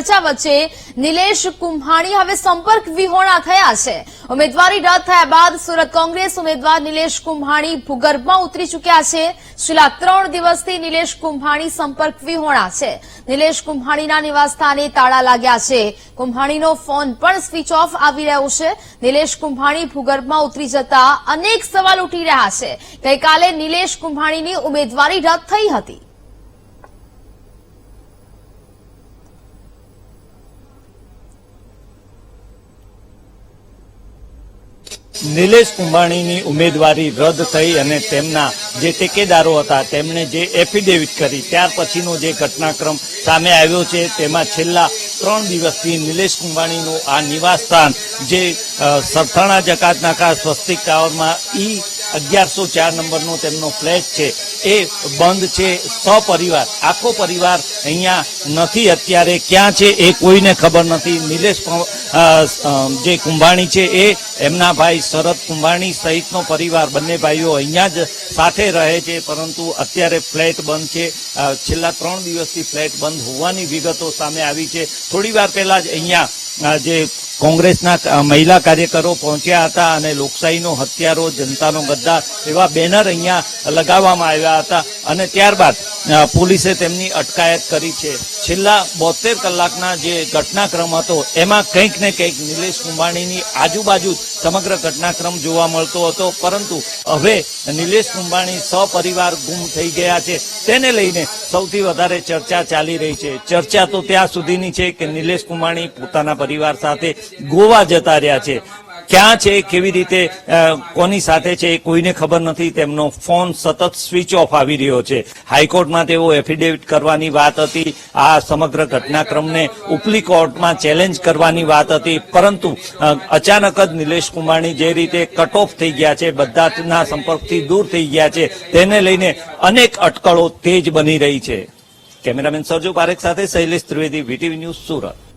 ચર્ચા વચ્ચે નિલેશ કુંભાણી હવે સંપર્ક વિહોણા થયા છે. ઉમેદવારી રદ થયા બાદ સુરત કોંગ્રેસ ઉમેદવાર નિલેશ કુંભાણી ભૂગર્ભમાં ઉતરી ચૂક્યા છે. છેલ્લા ત્રણ દિવસથી નિલેશ કુંભાણી સંપર્ક વિહોણા છે. નિલેશ કુંભાણીના નિવાસસ્થાને તાળા લાગ્યા છે. કુંભાણીનો ફોન પણ સ્વિચ ઓફ આવી રહ્યો છે. નિલેશ કુંભાણી ભૂગર્ભમાં ઉતરી જતા અનેક સવાલ ઉઠી રહ્યા છે. ગઈકાલે નિલેશ કુંભાણીની ઉમેદવારી રદ થઈ હતી. નિલેશ કુંભાણીની ઉમેદવારી રદ થઈ અને તેમના જે ટેકેદારો હતા તેમણે જે એફિડેવિટ કરી ત્યાર પછીનો જે ઘટનાક્રમ સામે આવ્યો છે તેમાં છેલ્લા ત્રણ દિવસથી નિલેશ કુંભાણીનું આ નિવાસસ્થાન જે અ, સરથાણા જકાતનાકા સ્વસ્તિક ટાવરમાં ઈ અગિયારસો ચાર નંબરનો તેમનો ફ્લેટ છે એ બંધ છે સપરિવાર. આખો પરિવાર અહીંયા નથી અત્યારે. ક્યાં છે એ કોઈને ખબર નથી. નિલેશ જે કુંભાણી છે એ, એમના ભાઈ શરદ કુંભાણી સહિતનો પરિવાર. બંને ભાઈઓ અહીંયા જ સાથે રહે છે, પરંતુ અત્યારે ફ્લેટ બંધ છે. છેલ્લા ત્રણ દિવસથી ફ્લેટ બંધ હોવાની વિગતો સામે આવી છે. થોડી વાર પહેલા જ અહીંયા જે કોંગ્રેસના મહિલા કાર્યકરો પહોંચ્યા હતા અને લોકશાહીનો હત્યારો જનતાનો ગદ્દાર એવા બેનર અહીંયા લગાવવામાં આવ્યા હતા. અને ત્યારબાદ પોલીસે તેમની અટકાયત કરી છે. છેલ્લા બોતેર કલાકના જે ઘટનાક્રમ હતો, એમાં કંઈક ને કંઈક નિલેશ કુંભાણીની આજુબાજુ સમગ્ર ઘટનાક્રમ જોવા મળતો હતો. પરંતુ હવે નિલેશ કુંભાણી સપરિવાર ગુમ થઈ ગયા છે. તેને લઈને સૌથી વધારે ચર્ચા ચાલી રહી છે. ચર્ચા તો ત્યાં સુધીની છે કે નિલેશ કુંભાણી પોતાના પરિવાર સાથે ગોવા જતા રહ્યા છે. ક્યાં છે, કેવી રીતે કોની સાથે છે કોઈને ખબર નથી. તેમનો ફોન સતત સ્વિચ ઓફ આવી રહ્યો છે. હાઈકોર્ટમાં તેઓ એફિડેવિટ કરવાની વાત હતી. આ સમગ્ર ઘટનાક્રમને ઉપલી કોર્ટમાં ચેલેન્જ કરવાની વાત હતી. પરંતુ અચાનક જ નિલેશ કુમારની જે રીતે કટ ઓફ થઈ ગયા છે, બધાના સંપર્કથી દૂર થઈ ગયા છે, તેને લઈને અનેક અટકળો તેજ બની રહી છે. કેમેરામેન સરજુ પારેખ સાથે શૈલેષ ત્રિવેદી, વીટીવી ન્યૂઝ સુરત.